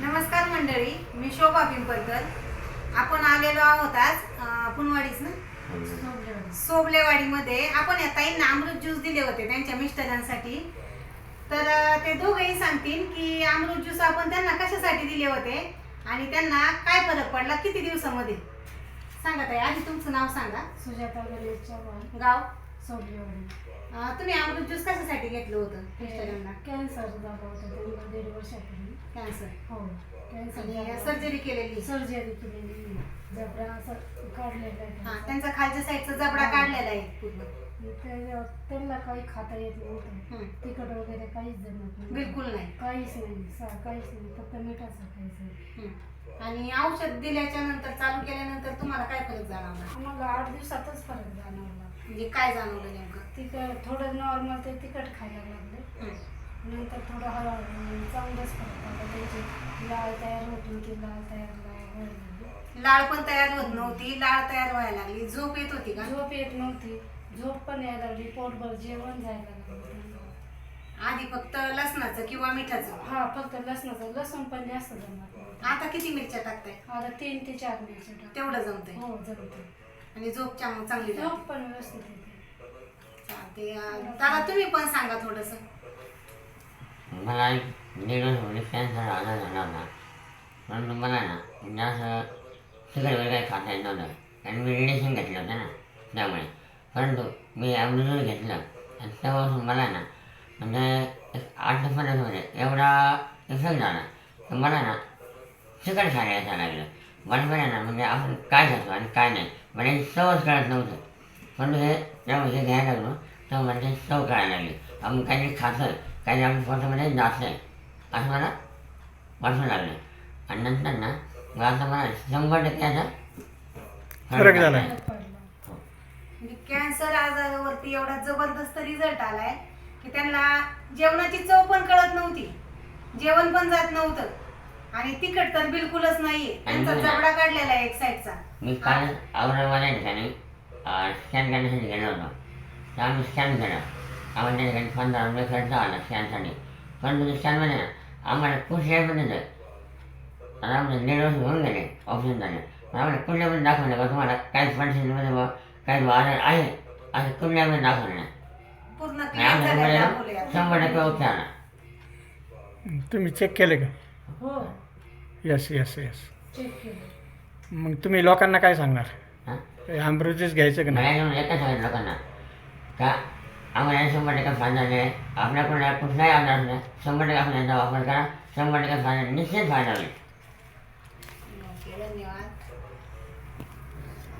नमस्कार मंडळी मी शोभा पिंपळकर. आपण आलेलो आहोत आज पुनवाडीच ना? सोबलेवाडीमध्ये. आपण या ताईंना अमृत ज्यूस दिले होते त्यांच्या मिस्टरांसाठी. तर ते दोघेही सांगतील की अमृत ज्यूस आपण त्यांना कशासाठी दिले होते आणि त्यांना काय फरक पडला किती दिवसामध्ये? सांगा ताई आधी तुमचं नाव सांगा. सुजाता गणेश अं, तुम्ही अमृत ज्यूस कशासाठी घेतलं होतं? मिस्टरांना कॅन्सर होता त्यांना दीड वर्षापूर्वी कॅन्सर हो कॅन्सर सर्जरी केलेली? सर्जरी केलेली. जबडा असं काढलेला हा आहे त्यांचा खालच्या साईडचा जबडा काढलेला आहे पूर्ण. त्या- त्यांना काही खाता येत नव्हतं. हम्म. तिखट वगैरे काहीच जमत नाही बिलकुल नाही. काहीच नाही सा- काहीच नाही. फक्त मिठाचं खायचं. हम्म. आणि औषध दिल्याच्या नंतर चालू केल्यानंतर तुम्हाला काय फरक जाणवला? आम्हाला आठ दिवसातच फरक जाणवला म्हणजे काय जाणवलं नेमकं? तिखट थोडं नॉर्मल ते तिखट खायला लागले. नंतर थोडं हळूहळू चांगलंच फरक पडला. त्यांची लाळ तयार होत नव्हती लाळ तयार व्हायला लागली. लाळ पण तयार होत नव्हती लाळ तयार व्हायला लागली. झोप येत होती का? झोप येत नव्हती. झोप पण यायला लागली. पोटभर जेवण जायला लागलं. आधी फक्त लसणाचं किंवा मिठाचं? हा फक्त लसणाचं. लसूण पण जास्त जमत. आता किती मिरच्या टाकताय? आता तीन ते चार मिरच्या टाक तेवढं जमतंय. हो जमते आणि झोप चांग- चांगली झोप लागते. पण व्यवस्थित येते चालते अं, दादा तुम्ही पण सांगा थोडस. मला कॅन्सर आला झाला होता परंतु मला ना म्हणजे असं सिगरेट वगैरे खाता येत नव्हतं आणि मी रिलेशन घेतलं होतं ना त्यामुळे. परंतु मी अमृत घेतलं आणि तेव्हापासून मला ना म्हणजे एक आठ ते पंधरा मध्ये एवढा इफेक्ट झाला. तर मला ना चिकट खायला यायला लागलं. आहे ना म्हणजे आपण काय खातो आणि काय नाही. हे चवच कळत नव्हतं. परंतु हे जेव्हा हे घ्यायला लागलो. तेव्हा ते चव कळायला लागली. आपण काहीतरी खातं काही आपल्या पोटामध्ये जात नाही असं मला वाटू लागलं. आणि नंतर ना मग आता मला शंभर टक्के आता फरक झाला. पडला. म्हणजे कॅन्सर आजारावरती एवढा जबरदस्त रिझल्ट आलाय की त्यांना जेवणाची चव पण कळत नव्हती. जेवण पण जात नव्हतं. आणि तिखट तर बिलकुलच नाहीये त्यांचा आणि- जबडा काढलेला आहे एक साईडचा. मी काल औरंगाबाद ठिकाणी स्कॅन करण्यासाठी गेलो होतो. तर आम्ही स्कॅन केलं. आम्हाला त्या ठिकाणी पंधरा रुपये खर्च आला स्कॅनसाठी परंतु ते स्कॅनमध्ये ना आम्हाला कुठल्याही पण आता आमचे दीड वर्ष होऊन गेले ऑपरेशन झाले पण आम्हाला कुठल्या पण दाखवलं का तुम्हाला काही परिस्थितीमध्ये बा काही आजार आहे. असं कुठल्या पण दाखवलं. नाही पूर्ण आणि क्लिअर आमच्या झालेला मुलाला दाखवले आता. शंभर टक्के ओके आला तुम्ही चेक केले का? हो. यस यस यस चेक केलं मग तुम्ही लोकांना काय सांगणार? हां? अमृतच घ्यायचं का मला नाही येऊन एकच सांगितलं लोकांना. का? आम्हाला शंभर टक्के फायदा आहे आपल्याकडे कुठलाही आजार नाही. शंभर टक्के आपण याचा वापर करा. शंभर टक्के फायदा निश्चित फायदा होईल.